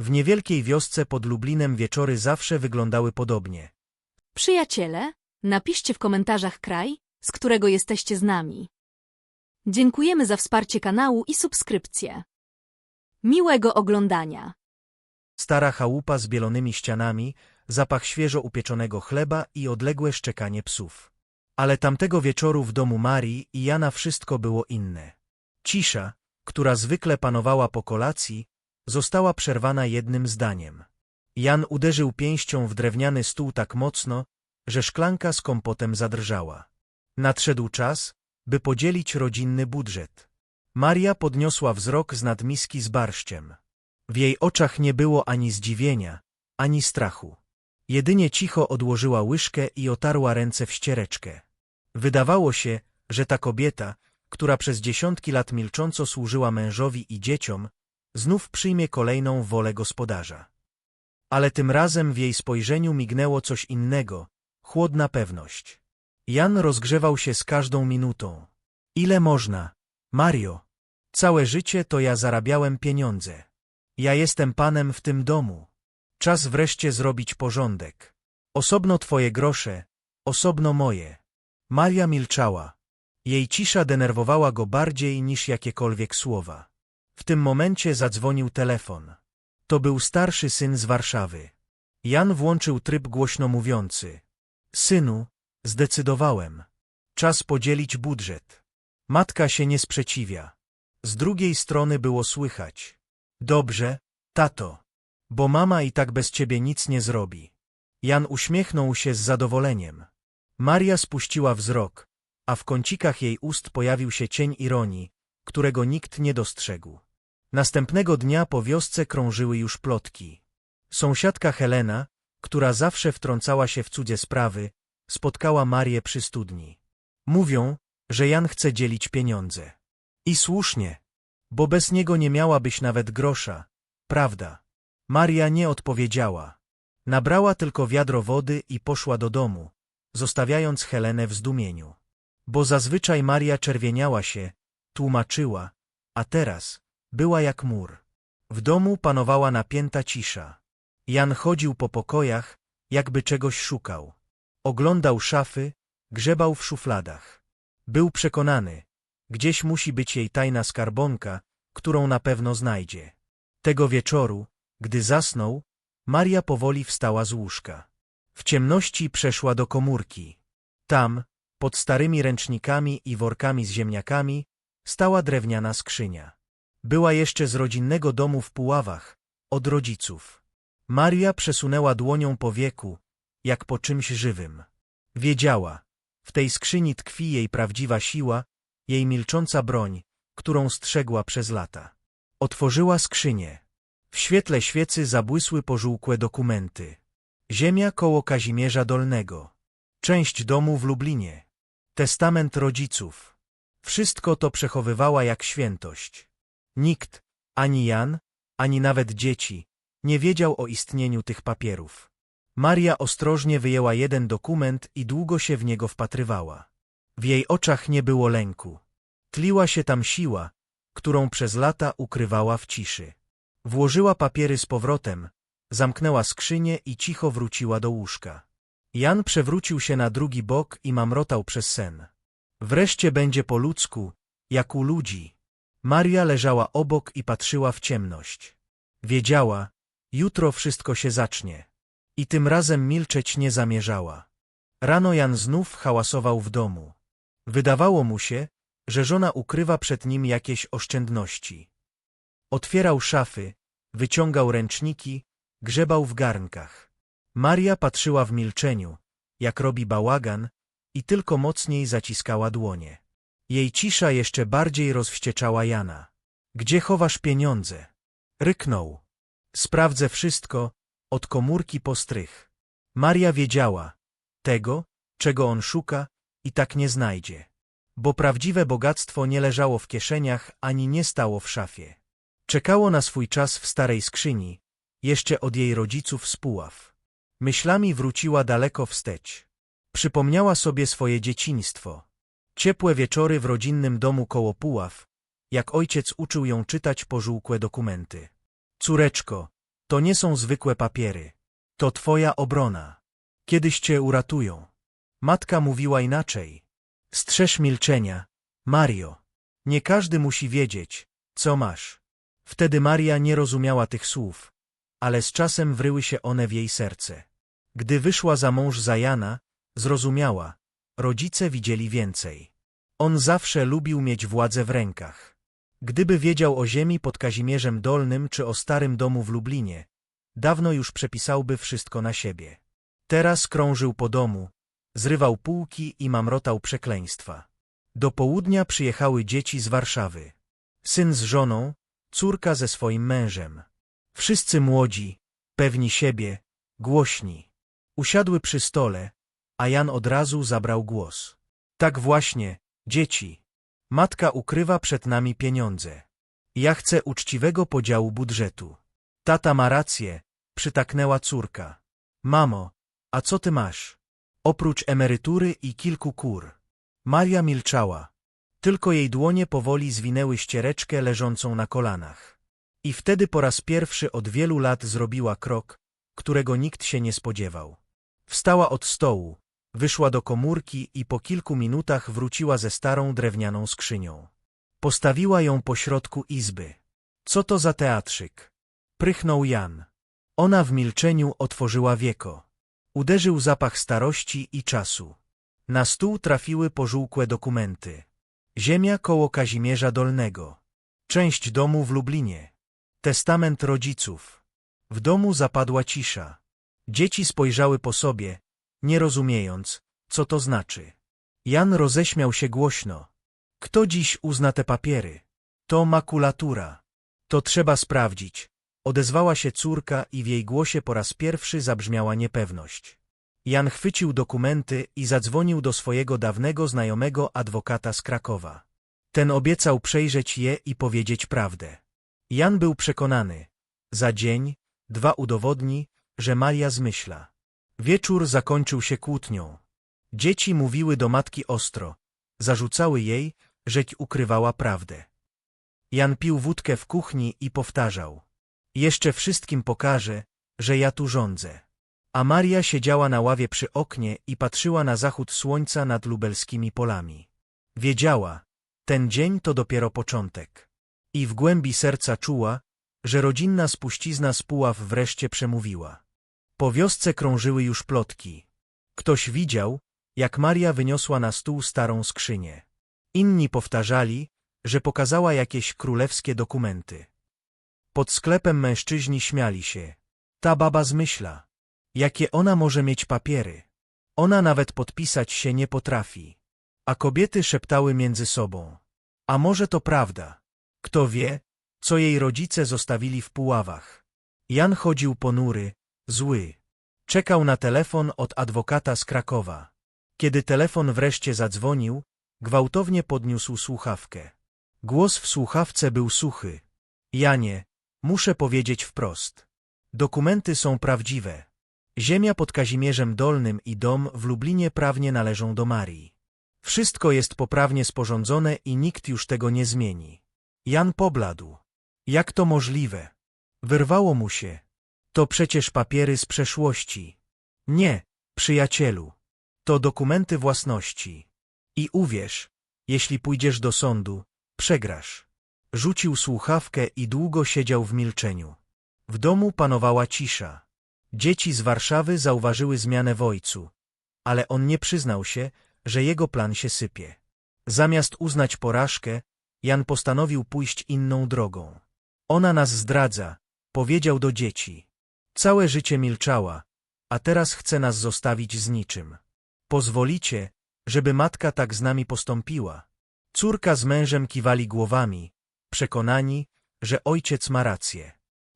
W niewielkiej wiosce pod Lublinem wieczory zawsze wyglądały podobnie. Przyjaciele, napiszcie w komentarzach kraj, z którego jesteście z nami. Dziękujemy za wsparcie kanału i subskrypcję. Miłego oglądania. Stara chałupa z bielonymi ścianami, zapach świeżo upieczonego chleba i odległe szczekanie psów. Ale tamtego wieczoru w domu Marii i Jana wszystko było inne. Cisza, która zwykle panowała po kolacji, została przerwana jednym zdaniem. Jan uderzył pięścią w drewniany stół tak mocno, że szklanka z kompotem zadrżała. Nadszedł czas, by podzielić rodzinny budżet. Maria podniosła wzrok z nadmiski z barszczem. W jej oczach nie było ani zdziwienia, ani strachu. Jedynie cicho odłożyła łyżkę i otarła ręce w ściereczkę. Wydawało się, że ta kobieta, która przez dziesiątki lat milcząco służyła mężowi i dzieciom, znów przyjmie kolejną wolę gospodarza. Ale tym razem w jej spojrzeniu mignęło coś innego, chłodna pewność. Jan rozgrzewał się z każdą minutą. Ile można? Mario, całe życie to ja zarabiałem pieniądze. Ja jestem panem w tym domu. Czas wreszcie zrobić porządek. Osobno twoje grosze, osobno moje. Maria milczała. Jej cisza denerwowała go bardziej niż jakiekolwiek słowa. W tym momencie zadzwonił telefon. To był starszy syn z Warszawy. Jan włączył tryb głośno mówiący. Synu, zdecydowałem. Czas podzielić budżet. Matka się nie sprzeciwia. Z drugiej strony było słychać. Dobrze, tato. Bo mama i tak bez ciebie nic nie zrobi. Jan uśmiechnął się z zadowoleniem. Maria spuściła wzrok, a w kącikach jej ust pojawił się cień ironii, którego nikt nie dostrzegł. Następnego dnia po wiosce krążyły już plotki. Sąsiadka Helena, która zawsze wtrącała się w cudze sprawy, spotkała Marię przy studni. Mówią, że Jan chce dzielić pieniądze. I słusznie, bo bez niego nie miałabyś nawet grosza, prawda? Maria nie odpowiedziała. Nabrała tylko wiadro wody i poszła do domu, zostawiając Helenę w zdumieniu. Bo zazwyczaj Maria czerwieniała się, tłumaczyła, a teraz była jak mur. W domu panowała napięta cisza. Jan chodził po pokojach, jakby czegoś szukał. Oglądał szafy, grzebał w szufladach. Był przekonany, gdzieś musi być jej tajna skarbonka, którą na pewno znajdzie. Tego wieczoru, gdy zasnął, Maria powoli wstała z łóżka. W ciemności przeszła do komórki. Tam, pod starymi ręcznikami i workami z ziemniakami, stała drewniana skrzynia. Była jeszcze z rodzinnego domu w Puławach, od rodziców. Maria przesunęła dłonią po wieku, jak po czymś żywym. Wiedziała, w tej skrzyni tkwi jej prawdziwa siła, jej milcząca broń, którą strzegła przez lata. Otworzyła skrzynię. W świetle świecy zabłysły pożółkłe dokumenty. Ziemia koło Kazimierza Dolnego. Część domu w Lublinie. Testament rodziców. Wszystko to przechowywała jak świętość. Nikt, ani Jan, ani nawet dzieci, nie wiedział o istnieniu tych papierów. Maria ostrożnie wyjęła jeden dokument i długo się w niego wpatrywała. W jej oczach nie było lęku. Tliła się tam siła, którą przez lata ukrywała w ciszy. Włożyła papiery z powrotem, zamknęła skrzynię i cicho wróciła do łóżka. Jan przewrócił się na drugi bok i mamrotał przez sen. Wreszcie będzie po ludzku, jak u ludzi. Maria leżała obok i patrzyła w ciemność. Wiedziała, jutro wszystko się zacznie. I tym razem milczeć nie zamierzała. Rano Jan znów hałasował w domu. Wydawało mu się, że żona ukrywa przed nim jakieś oszczędności. Otwierał szafy, wyciągał ręczniki, grzebał w garnkach. Maria patrzyła w milczeniu, jak robi bałagan, i tylko mocniej zaciskała dłonie. Jej cisza jeszcze bardziej rozwścieczała Jana. Gdzie chowasz pieniądze? Ryknął. Sprawdzę wszystko, od komórki po strych. Maria wiedziała, tego, czego on szuka, i tak nie znajdzie. Bo prawdziwe bogactwo nie leżało w kieszeniach ani nie stało w szafie. Czekało na swój czas w starej skrzyni, jeszcze od jej rodziców z Puław. Myślami wróciła daleko wstecz. Przypomniała sobie swoje dzieciństwo. Ciepłe wieczory w rodzinnym domu koło Puław, jak ojciec uczył ją czytać pożółkłe dokumenty. Córeczko, To nie są zwykłe papiery. To twoja obrona. Kiedyś cię uratują. Matka mówiła inaczej. Strzeż milczenia, Mario. Nie każdy musi wiedzieć, co masz. Wtedy Maria nie rozumiała tych słów, ale z czasem wryły się one w jej serce. Gdy wyszła za mąż za Jana, zrozumiała, rodzice widzieli więcej. On zawsze lubił mieć władzę w rękach. Gdyby wiedział o ziemi pod Kazimierzem Dolnym czy o starym domu w Lublinie, dawno już przepisałby wszystko na siebie. Teraz krążył po domu, zrywał półki i mamrotał przekleństwa. Do południa przyjechały dzieci z Warszawy. Syn z żoną, córka ze swoim mężem. Wszyscy młodzi, pewni siebie, głośni. Usiadły przy stole, a Jan od razu zabrał głos. Tak właśnie, dzieci. Matka ukrywa przed nami pieniądze. Ja chcę uczciwego podziału budżetu. Tata ma rację, przytaknęła córka. Mamo, a co ty masz? Oprócz emerytury i kilku kur. Maria milczała. Tylko jej dłonie powoli zwinęły ściereczkę leżącą na kolanach. I wtedy po raz pierwszy od wielu lat zrobiła krok, którego nikt się nie spodziewał. Wstała od stołu, wyszła do komórki i po kilku minutach wróciła ze starą drewnianą skrzynią. Postawiła ją pośrodku izby. Co to za teatrzyk? Prychnął Jan. Ona w milczeniu otworzyła wieko. Uderzył zapach starości i czasu. Na stół trafiły pożółkłe dokumenty. Ziemia koło Kazimierza Dolnego. Część domu w Lublinie. Testament rodziców. W domu zapadła cisza. Dzieci spojrzały po sobie, nie rozumiejąc, co to znaczy. Jan roześmiał się głośno. Kto dziś uzna te papiery? To makulatura. To trzeba sprawdzić. Odezwała się córka i w jej głosie po raz pierwszy zabrzmiała niepewność. Jan chwycił dokumenty i zadzwonił do swojego dawnego znajomego adwokata z Krakowa. Ten obiecał przejrzeć je i powiedzieć prawdę. Jan był przekonany. Za dzień, dwa udowodni, że Maria zmyśla. Wieczór zakończył się kłótnią. Dzieci mówiły do matki ostro. Zarzucały jej, żeć ukrywała prawdę. Jan pił wódkę w kuchni i powtarzał. Jeszcze wszystkim pokażę, że ja tu rządzę. A Maria siedziała na ławie przy oknie i patrzyła na zachód słońca nad lubelskimi polami. Wiedziała, ten dzień to dopiero początek. I w głębi serca czuła, że rodzinna spuścizna z Puław wreszcie przemówiła. Po wiosce krążyły już plotki. Ktoś widział, jak Maria wyniosła na stół starą skrzynię. Inni powtarzali, że pokazała jakieś królewskie dokumenty. Pod sklepem mężczyźni śmiali się. Ta baba zmyśla. Jakie ona może mieć papiery? Ona nawet podpisać się nie potrafi. A kobiety szeptały między sobą. A może to prawda? Kto wie, co jej rodzice zostawili w Puławach. Jan chodził ponury, zły. Czekał na telefon od adwokata z Krakowa. Kiedy telefon wreszcie zadzwonił, gwałtownie podniósł słuchawkę. Głos w słuchawce był suchy. Janie, muszę powiedzieć wprost. Dokumenty są prawdziwe. Ziemia pod Kazimierzem Dolnym i dom w Lublinie prawnie należą do Marii. Wszystko jest poprawnie sporządzone i nikt już tego nie zmieni. Jan pobladł. Jak to możliwe? Wyrwało mu się. To przecież papiery z przeszłości. Nie, przyjacielu. To dokumenty własności. I uwierz, jeśli pójdziesz do sądu, przegrasz. Rzucił słuchawkę i długo siedział w milczeniu. W domu panowała cisza. Dzieci z Warszawy zauważyły zmianę w ojcu, ale on nie przyznał się, że jego plan się sypie. Zamiast uznać porażkę, Jan postanowił pójść inną drogą. Ona nas zdradza, powiedział do dzieci. Całe życie milczała, a teraz chce nas zostawić z niczym. Pozwolicie, żeby matka tak z nami postąpiła. Córka z mężem kiwali głowami, przekonani, że ojciec ma rację.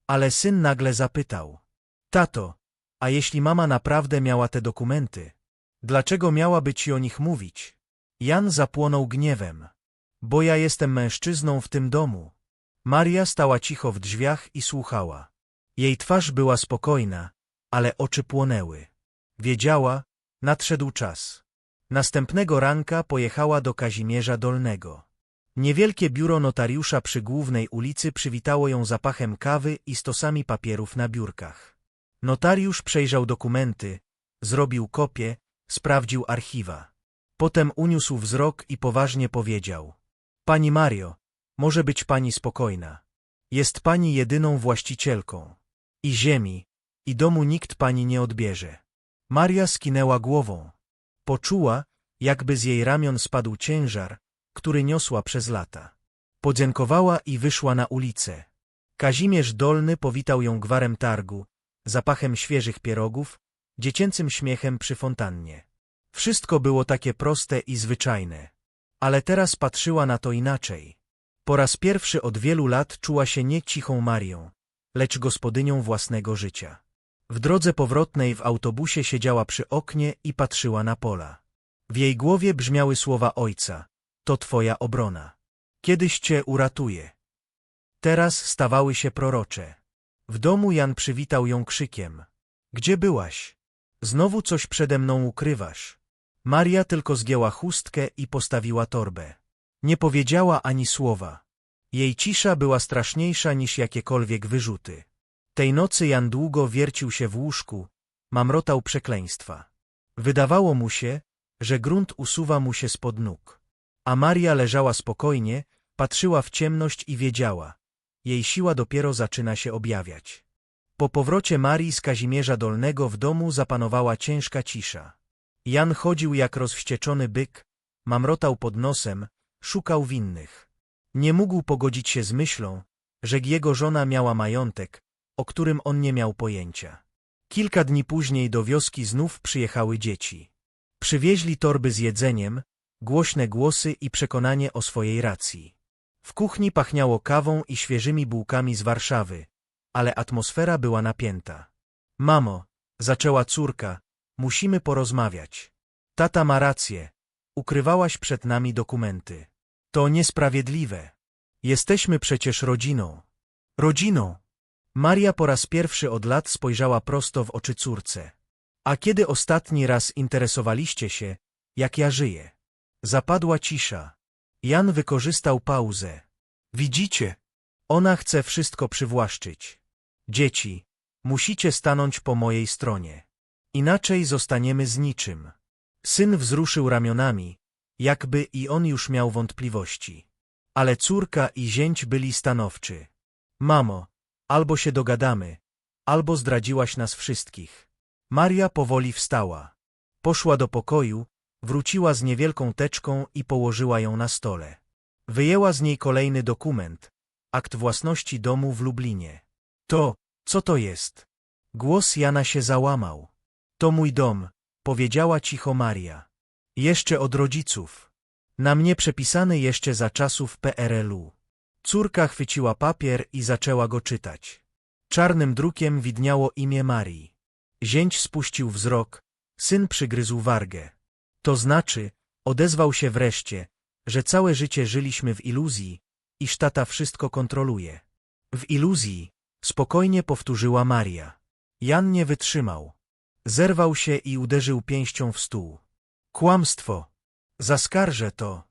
Ale syn nagle zapytał. Tato, a jeśli mama naprawdę miała te dokumenty, dlaczego miałaby ci o nich mówić? Jan zapłonął gniewem. Bo ja jestem mężczyzną w tym domu. Maria stała cicho w drzwiach i słuchała. Jej twarz była spokojna, ale oczy płonęły. Wiedziała, nadszedł czas. Następnego ranka pojechała do Kazimierza Dolnego. Niewielkie biuro notariusza przy głównej ulicy przywitało ją zapachem kawy i stosami papierów na biurkach. Notariusz przejrzał dokumenty, zrobił kopie, sprawdził archiwa. Potem uniósł wzrok i poważnie powiedział. Pani Mario, może być pani spokojna. Jest pani jedyną właścicielką. I ziemi, i domu nikt pani nie odbierze. Maria skinęła głową. Poczuła, jakby z jej ramion spadł ciężar, który niosła przez lata. Podziękowała i wyszła na ulicę. Kazimierz Dolny powitał ją gwarem targu, zapachem świeżych pierogów, dziecięcym śmiechem przy fontannie. Wszystko było takie proste i zwyczajne. Ale teraz patrzyła na to inaczej. Po raz pierwszy od wielu lat czuła się nie cichą Marią, lecz gospodynią własnego życia. W drodze powrotnej w autobusie siedziała przy oknie i patrzyła na pola. W jej głowie brzmiały słowa ojca. To twoja obrona. Kiedyś cię uratuje. Teraz stawały się prorocze. W domu Jan przywitał ją krzykiem. Gdzie byłaś? Znowu coś przede mną ukrywasz. Maria tylko zgięła chustkę i postawiła torbę. Nie powiedziała ani słowa. Jej cisza była straszniejsza niż jakiekolwiek wyrzuty. Tej nocy Jan długo wiercił się w łóżku, mamrotał przekleństwa. Wydawało mu się, że grunt usuwa mu się spod nóg. A Maria leżała spokojnie, patrzyła w ciemność i wiedziała. Jej siła dopiero zaczyna się objawiać. Po powrocie Marii z Kazimierza Dolnego w domu zapanowała ciężka cisza. Jan chodził jak rozwścieczony byk, mamrotał pod nosem, szukał winnych. Nie mógł pogodzić się z myślą, że jego żona miała majątek, o którym on nie miał pojęcia. Kilka dni później do wioski znów przyjechały dzieci. Przywieźli torby z jedzeniem, głośne głosy i przekonanie o swojej racji. W kuchni pachniało kawą i świeżymi bułkami z Warszawy, ale atmosfera była napięta. Mamo, zaczęła córka, musimy porozmawiać. Tata ma rację, ukrywałaś przed nami dokumenty. To niesprawiedliwe. Jesteśmy przecież rodziną. Rodziną. Maria po raz pierwszy od lat spojrzała prosto w oczy córce. A kiedy ostatni raz interesowaliście się, jak ja żyję? Zapadła cisza. Jan wykorzystał pauzę. Widzicie? Ona chce wszystko przywłaszczyć. Dzieci, musicie stanąć po mojej stronie. Inaczej zostaniemy z niczym. Syn wzruszył ramionami, jakby i on już miał wątpliwości. Ale córka i zięć byli stanowczy. Mamo, albo się dogadamy, albo zdradziłaś nas wszystkich. Maria powoli wstała. Poszła do pokoju, wróciła z niewielką teczką i położyła ją na stole. Wyjęła z niej kolejny dokument, akt własności domu w Lublinie. To, co to jest? Głos Jana się załamał. To mój dom, powiedziała cicho Maria. Jeszcze od rodziców. Na mnie przepisany jeszcze za czasów PRL-u. Córka chwyciła papier i zaczęła go czytać. Czarnym drukiem widniało imię Marii. Zięć spuścił wzrok, syn przygryzł wargę. To znaczy, odezwał się wreszcie, że całe życie żyliśmy w iluzji, iż tata wszystko kontroluje. W iluzji, spokojnie powtórzyła Maria. Jan nie wytrzymał. Zerwał się i uderzył pięścią w stół. Kłamstwo. Zaskarżę to.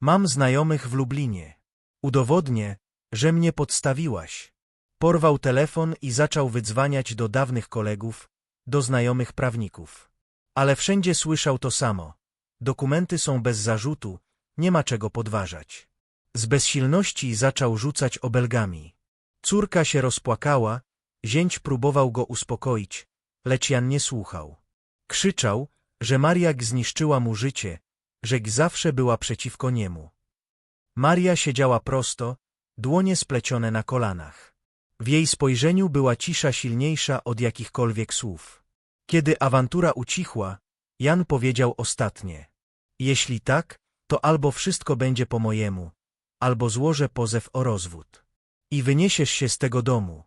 Mam znajomych w Lublinie. Udowodnię, że mnie podstawiłaś. Porwał telefon i zaczął wydzwaniać do dawnych kolegów, do znajomych prawników. Ale wszędzie słyszał to samo. Dokumenty są bez zarzutu, nie ma czego podważać. Z bezsilności zaczął rzucać obelgami. Córka się rozpłakała, zięć próbował go uspokoić, lecz Jan nie słuchał. Krzyczał, że Mariak zniszczyła mu życie, że zawsze była przeciwko niemu. Maria siedziała prosto, dłonie splecione na kolanach. W jej spojrzeniu była cisza silniejsza od jakichkolwiek słów. Kiedy awantura ucichła, Jan powiedział ostatnie. Jeśli tak, to albo wszystko będzie po mojemu, albo złożę pozew o rozwód. I wyniesiesz się z tego domu.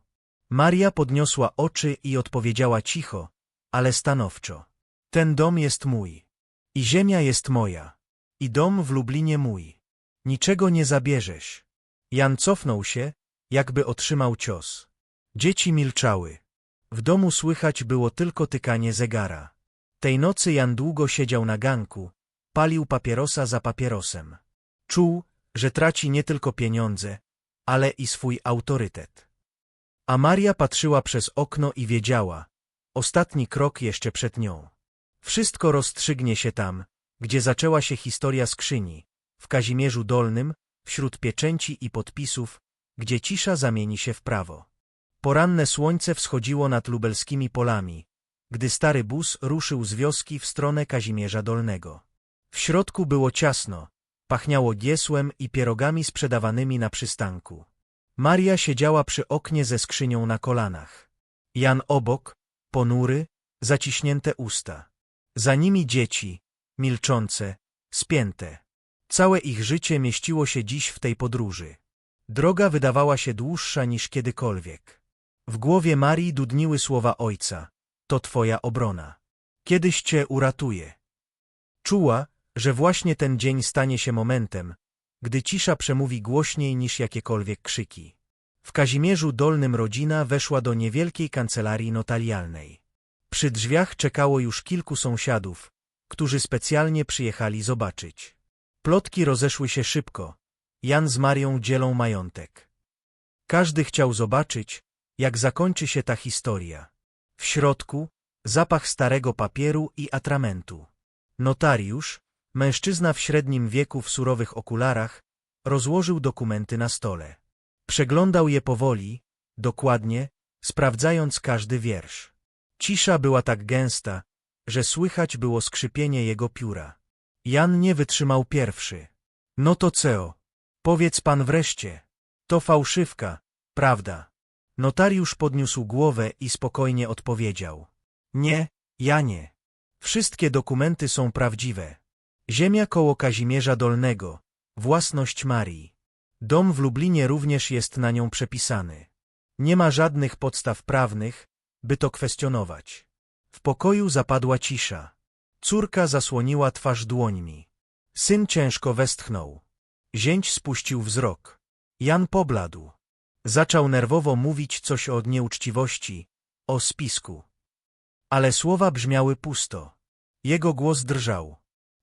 Maria podniosła oczy i odpowiedziała cicho, ale stanowczo. Ten dom jest mój. I ziemia jest moja. I dom w Lublinie mój. Niczego nie zabierzesz. Jan cofnął się, jakby otrzymał cios. Dzieci milczały. W domu słychać było tylko tykanie zegara. Tej nocy Jan długo siedział na ganku, palił papierosa za papierosem. Czuł, że traci nie tylko pieniądze, ale i swój autorytet. A Maria patrzyła przez okno i wiedziała, ostatni krok jeszcze przed nią. Wszystko rozstrzygnie się tam, gdzie zaczęła się historia skrzyni, w Kazimierzu Dolnym, wśród pieczęci i podpisów, gdzie cisza zamieni się w prawo. Poranne słońce wschodziło nad lubelskimi polami, gdy stary bus ruszył z wioski w stronę Kazimierza Dolnego. W środku było ciasno, pachniało giesłem i pierogami sprzedawanymi na przystanku. Maria siedziała przy oknie ze skrzynią na kolanach. Jan obok, ponury, zaciśnięte usta. Za nimi dzieci, milczące, spięte. Całe ich życie mieściło się dziś w tej podróży. Droga wydawała się dłuższa niż kiedykolwiek. W głowie Marii dudniły słowa ojca. To twoja obrona. Kiedyś cię uratuje. Czuła, że właśnie ten dzień stanie się momentem, gdy cisza przemówi głośniej niż jakiekolwiek krzyki. W Kazimierzu Dolnym rodzina weszła do niewielkiej kancelarii notarialnej. Przy drzwiach czekało już kilku sąsiadów, którzy specjalnie przyjechali zobaczyć. Plotki rozeszły się szybko. Jan z Marią dzielą majątek. Każdy chciał zobaczyć, jak zakończy się ta historia. W środku zapach starego papieru i atramentu. Notariusz, mężczyzna w średnim wieku w surowych okularach, rozłożył dokumenty na stole. Przeglądał je powoli, dokładnie, sprawdzając każdy wiersz. Cisza była tak gęsta, że słychać było skrzypienie jego pióra. Jan nie wytrzymał pierwszy. No to co? Powiedz pan wreszcie. To fałszywka, prawda? Notariusz podniósł głowę i spokojnie odpowiedział. Nie, ja nie. Wszystkie dokumenty są prawdziwe. Ziemia koło Kazimierza Dolnego, własność Marii. Dom w Lublinie również jest na nią przepisany. Nie ma żadnych podstaw prawnych, by to kwestionować. W pokoju zapadła cisza. Córka zasłoniła twarz dłońmi. Syn ciężko westchnął. Zięć spuścił wzrok. Jan pobladł. Zaczął nerwowo mówić coś o nieuczciwości, o spisku. Ale słowa brzmiały pusto. Jego głos drżał.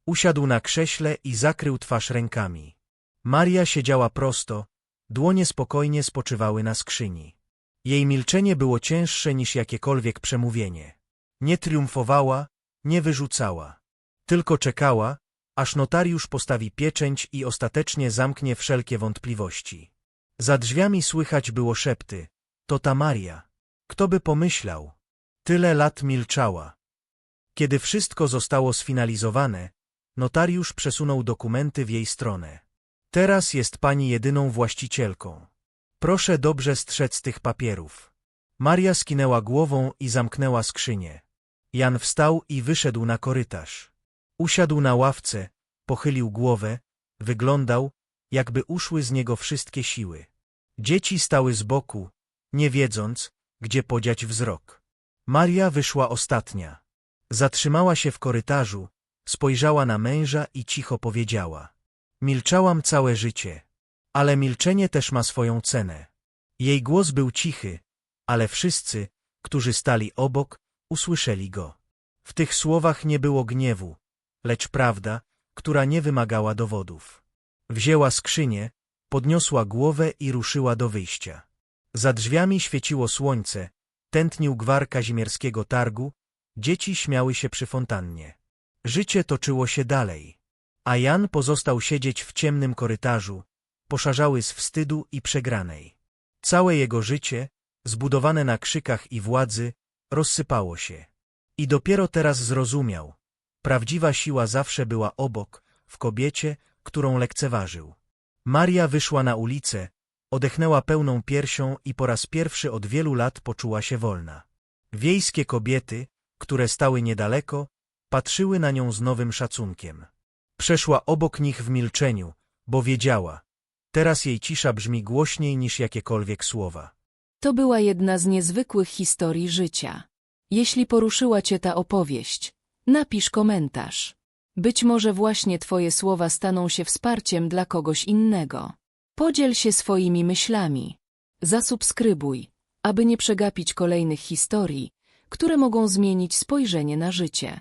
Usiadł na krześle i zakrył twarz rękami. Maria siedziała prosto, dłonie spokojnie spoczywały na skrzyni. Jej milczenie było cięższe niż jakiekolwiek przemówienie. Nie triumfowała, nie wyrzucała. Tylko czekała, aż notariusz postawi pieczęć i ostatecznie zamknie wszelkie wątpliwości. Za drzwiami słychać było szepty. To ta Maria. Kto by pomyślał? Tyle lat milczała. Kiedy wszystko zostało sfinalizowane, notariusz przesunął dokumenty w jej stronę. Teraz jest pani jedyną właścicielką. Proszę dobrze strzec tych papierów. Maria skinęła głową i zamknęła skrzynię. Jan wstał i wyszedł na korytarz. Usiadł na ławce, pochylił głowę, wyglądał, jakby uszły z niego wszystkie siły. Dzieci stały z boku, nie wiedząc, gdzie podziać wzrok. Maria wyszła ostatnia. Zatrzymała się w korytarzu, spojrzała na męża i cicho powiedziała. Milczałam całe życie, ale milczenie też ma swoją cenę. Jej głos był cichy, ale wszyscy, którzy stali obok, usłyszeli go. W tych słowach nie było gniewu, lecz prawda, która nie wymagała dowodów. Wzięła skrzynię, podniosła głowę i ruszyła do wyjścia. Za drzwiami świeciło słońce, tętnił gwar kazimierskiego targu, dzieci śmiały się przy fontannie. Życie toczyło się dalej, a Jan pozostał siedzieć w ciemnym korytarzu, poszarzały z wstydu i przegranej. Całe jego życie, zbudowane na krzykach i władzy, rozsypało się. I dopiero teraz zrozumiał. Prawdziwa siła zawsze była obok, w kobiecie, którą lekceważył. Maria wyszła na ulicę, odechnęła pełną piersią i po raz pierwszy od wielu lat poczuła się wolna. Wiejskie kobiety, które stały niedaleko, patrzyły na nią z nowym szacunkiem. Przeszła obok nich w milczeniu, bo wiedziała, teraz jej cisza brzmi głośniej niż jakiekolwiek słowa. To była jedna z niezwykłych historii życia. Jeśli poruszyła Cię ta opowieść, napisz komentarz. Być może właśnie Twoje słowa staną się wsparciem dla kogoś innego. Podziel się swoimi myślami. Zasubskrybuj, aby nie przegapić kolejnych historii, które mogą zmienić spojrzenie na życie.